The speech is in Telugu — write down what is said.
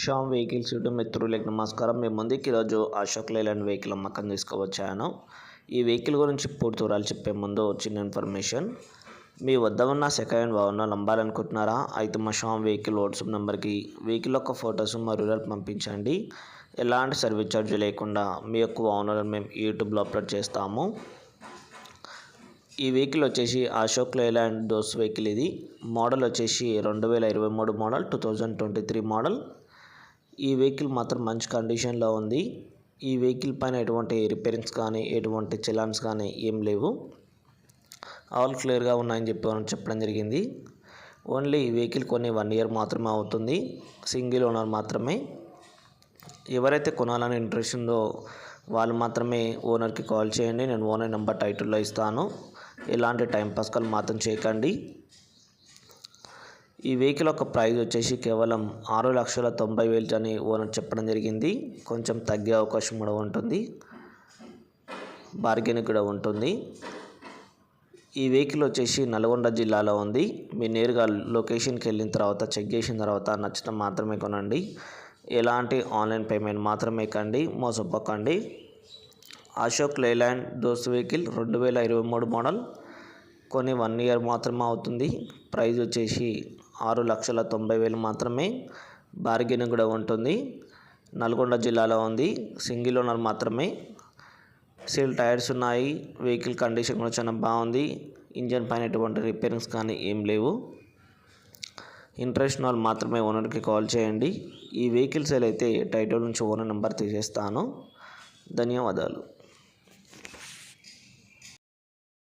శ్యామ్ వెహికల్స్ యూట్యూబ్ మిత్రులకి నమస్కారం. మేము ముందుకి ఈరోజు అశోక్ లేలాండ్ వెహికల్ అమ్మకం తీసుకువచ్చాను. ఈ వెహికల్ గురించి పూర్తి వివరాలు చెప్పే ముందు చిన్న ఇన్ఫర్మేషన్. మీ వద్ద ఉన్న సెకండ్ హ్యాండ్ వాహనాలు అమ్మాలనుకుంటున్నారా అయితే మా షామ్ వెహికల్ వాట్సాప్ నెంబర్కి వెహికల్ యొక్క ఫొటోస్ మా రూరల్ పంపించండి. ఎలాంటి సర్వీస్ ఛార్జ్ లేకుండా మీ యొక్క వాహనాలను మేము యూట్యూబ్లో అప్లోడ్ చేస్తాము. ఈ వెహికల్ వచ్చేసి అశోక్ లేలాండ్ డోస్ వెహికల్ ఇది. మోడల్ వచ్చేసి రెండు వేల ఇరవై మూడు model two thousand twenty three model. ఈ వెహికల్ మాత్రం మంచి కండిషన్లో ఉంది. ఈ వెహికల్ పైన ఎటువంటి రిపేరింగ్స్ కానీ ఎటువంటి చలాన్స్ కానీ ఏం లేవు. ఆల్ క్లియర్గా ఉన్నాయని చెప్పి మనం చెప్పడం జరిగింది. ఓన్లీ ఈ వెహికల్ కొన్ని వన్ ఇయర్ మాత్రమే అవుతుంది. సింగిల్ ఓనర్ మాత్రమే. ఎవరైతే కొనాలని ఇంట్రెస్ట్ ఉందో వాళ్ళు మాత్రమే ఓనర్కి కాల్ చేయండి. నేను ఓనర్ నెంబర్ టైటిల్లో ఇస్తాను. ఎలాంటి టైం పాస్ కాల్ మాత్రం చేయకండి. ఈ వెహికల్ యొక్క ప్రైస్ వచ్చేసి కేవలం ఆరు లక్షల తొంభై వేలు అని ఓనర్ చెప్పడం జరిగింది. కొంచెం తగ్గే అవకాశం కూడా ఉంటుంది. బార్గెన్ కూడా ఉంటుంది. ఈ వెహికల్ వచ్చేసి నల్గొండ జిల్లాలో ఉంది. మీరు నేరుగా లొకేషన్కి వెళ్ళిన తర్వాత చెక్ చేసిన తర్వాత నచ్చడం మాత్రమే కొనండి. ఎలాంటి ఆన్లైన్ పేమెంట్ మాత్రమే కండి మోసపోకండి. అశోక్ లేలాండ్ దోస్ వెహికల్ రెండు వేల ఇరవై మూడు మోడల్. కొన్ని వన్ ఇయర్ మాత్రమే అవుతుంది. ప్రైజ్ వచ్చేసి ఆరు లక్షల తొంభై వేలు మాత్రమే బార్గెన్ కూడా ఉంటుంది. నల్గొండ జిల్లాలో ఉంది. సింగిల్ ఓనర్ మాత్రమే. సీల్ టైర్స్ ఉన్నాయి. వెహికల్ కండిషన్ కూడా చాలా బాగుంది. ఇంజన్ పైన ఎటువంటి రిపేరింగ్స్ కానీ ఏం లేవు. ఇంట్రెస్ట్ వాళ్ళు మాత్రమే ఓనర్కి కాల్ చేయండి. ఈ వెహికల్ సేల్ అయితే టైటిల్ నుంచి ఓనర్ నెంబర్ తీసేస్తాను. ధన్యవాదాలు.